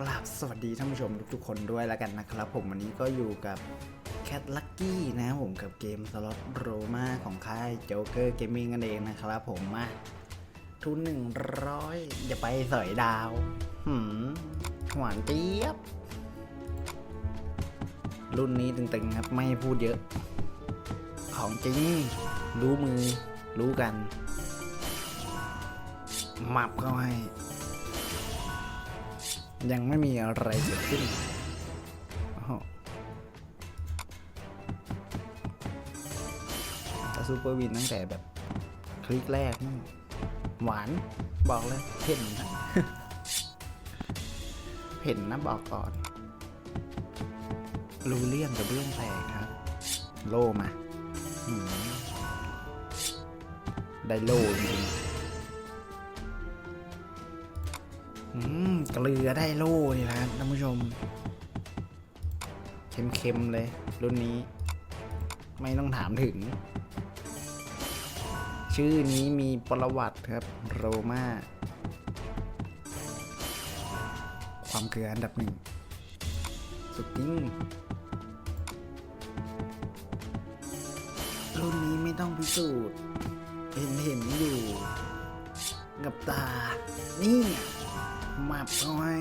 กราบสวัสดีท่านผู้ชมทุกๆคนด้วยแล้วกันนะครับ ผมวันนี้ก็อยู่กับ Cat Lucky นะครับผมกับเกมสล็อตโรมาของค่าย Joker Gaming กันเองนะครับผมมาทุนหนึ่งร้อยอย่าไปสอยดาวหืมหวานเจี๊ยบ รุ่นนี้ตึงๆครับไม่พูดเยอะ ของจริง รู้มือ รู้กัน มับเข้าให้ ยังไม่มีอะไรเกิดขึ้นโอ้โหถ้าซูเปอร์วินตั้งแต่แบบคลิกแรกนี่หวานบอกเลยเผ็นนะเผ็นนะบอกก่อน รู้เรื่องกับเรื่องแตกครับ โล่มา ได้โล่จริง เกลือได้โล่นี่นะท่านผู้ชม เค็มๆเลย รุ่นนี้ ไม่ต้องถามถึง ชื่อนี้มีประวัติครับ โรมาความเกลืออันดับหนึ่ง สุดจริง รุ่นนี้ไม่ต้องพิสูจน์ เห็นเห็นอยู่ กับตา นี่ มับเข้าให้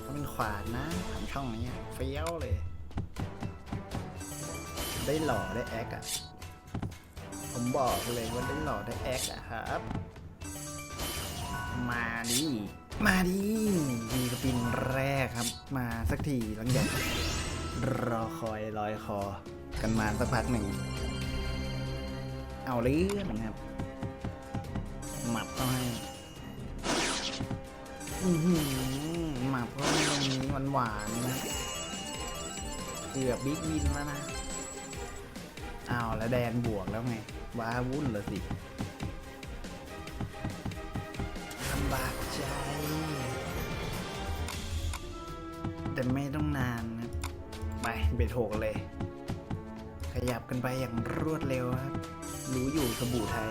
เขาเป็นขวานนะทำช่องนี้เฟี้ยวเลย ได้หล่อได้แอคอะผมบอกเลยว่าได้หล่อได้แอคอะครับ มาดิมาดิมีสปินแรกครับ มาสักทีหลังจากรอคอยลอยคอ กันมาสักพักหนึ่ง เอาเรื่องครับหมับเข้าให้ อือหือหมักก็ตรงนี้หวานๆนะเกือบบิ๊กวินแล้วนะอ้าวแล้วแดนบวกแล้วไงว้าวุ่นเลยสิลำบากใจ แต่ไม่ต้องนานนะ ไปเบทโถกเลย ขยับกันไปอย่างรวดเร็วครับ รู้อยู่สบู่ไทย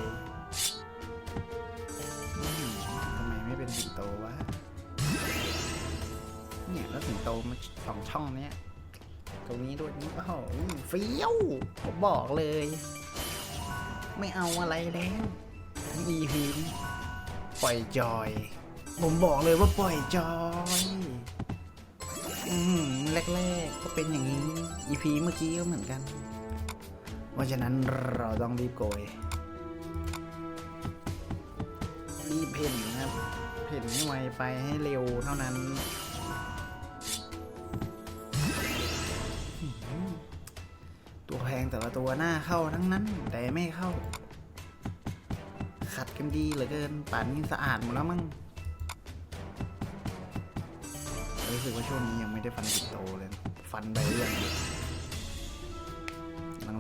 ตมาสองช่องเนี้ยตรงนี้ด้วยนี่โอ้โหเฟี้ยวผมบอกเลย ไม่เอาอะไรแล้วทั้ง EP นี้ปล่อยจอย ผมบอกเลยว่าปล่อยจอยอืมแรกๆก็เป็นอย่างนี้ EP เมื่อกี้ก็เหมือนกันเพราะฉะนั้นเราต้องรีบโกยรีบเพ่นนะครับเพ่นให้ไวไปให้เร็วเท่านั้น แพงแต่ละตัวหน้าเข้าทั้งนั้น แต่ไม่เข้า ขัดกันดีเหลือเกินป่านนี้สะอาดหมดแล้วมั้งรู้สึกว่าช่วงนี้ยังไม่ได้ฟันสิงโตเลย ฟันไปเรื่อย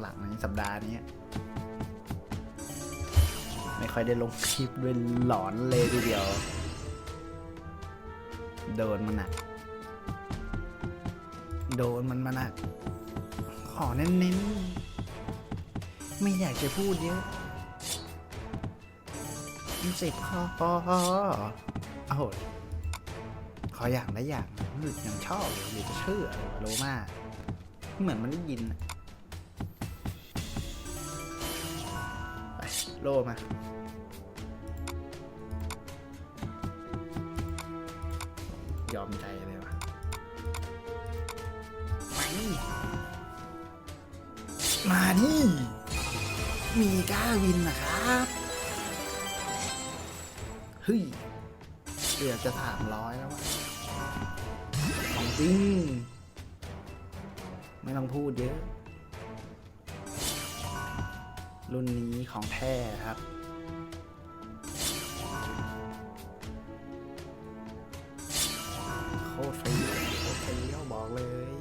หลังๆนี้สัปดาห์นี้ ไม่ค่อยได้ลงคลิปด้วยหลอนเลยทีเดียว โดนมันหนักโดนมันมาหนัก ขอเน้นๆ ไม่อยากจะพูดเยอะมันเจ็บคออโอ้โหขออย่างละอย่างหรือยังชอบเลยหรือจะเชื่อโลมาเหมือนมันได้ยินโลมา มาดิมีก้าวินนะครับเฮ้ยเกือบจะสามร้อยแล้ววะของจริง ไม่ต้องพูดเยอะ รุ่นนี้ของแท้ครับโคตรเฟรีโคตรฟรีเขาบอกเลย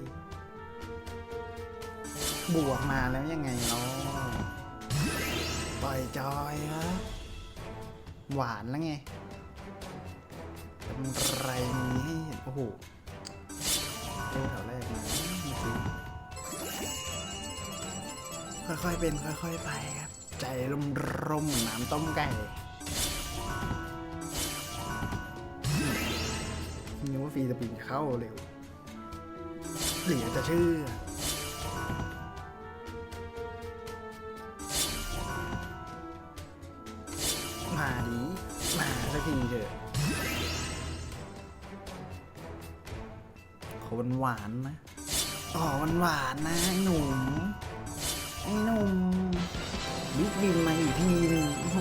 บวกมาแล้วยังไงเนาะปล่อยจอยครับหวานแล้วไงกำไรมีให้เห็นโอ้โหเจอแถวแรกมาไม่ซื้ค่อยๆเป็นค่อยๆไปครับ ใจร่มๆเหมือนน้ำต้มไก่มฟีสปินเข้าเร็วเหลือจะเชื่อ ทีเถอะขาหวานๆนะอ๋อหวานๆนะไอ้หนุ่มไอ้หนุ่มบิ๊กบินมาอีกทีนึงโอ้โห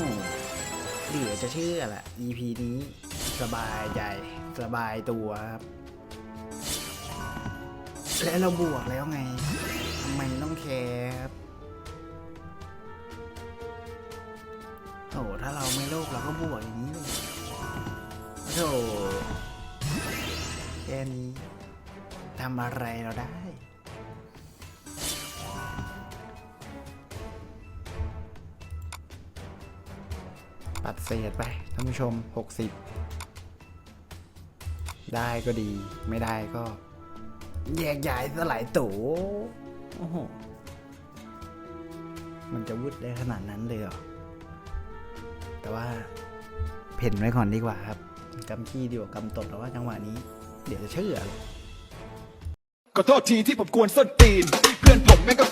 เหลือจะเชื่อแหละ EP นี้สบายใจสบายตัวครับ และเราบวกแล้วไงทำไมต้องแคร์ครับโอ้ถ้าเราไม่โลภเราก็บวกอย่างนี้เลย โธ่แค่นี้ทำอะไรเราได้ ปัดเศษไปท่านผู้ชม 60 ได้ก็ดีไม่ได้ก็ แยกย้ายสลายตู่โอ้โห มันจะวุดได้ขนาดนั้นเลยเหรอ แต่ว่า เพ่นไว้ก่อนดีกว่าครับ กำขี้ดีกว่ากำตดแต่ว่าจังหวะนี้ เดี๋ยวจะเชื่อขอโทษทีที่ผมกวนส้นตีน เพื่อนผมแม่งก็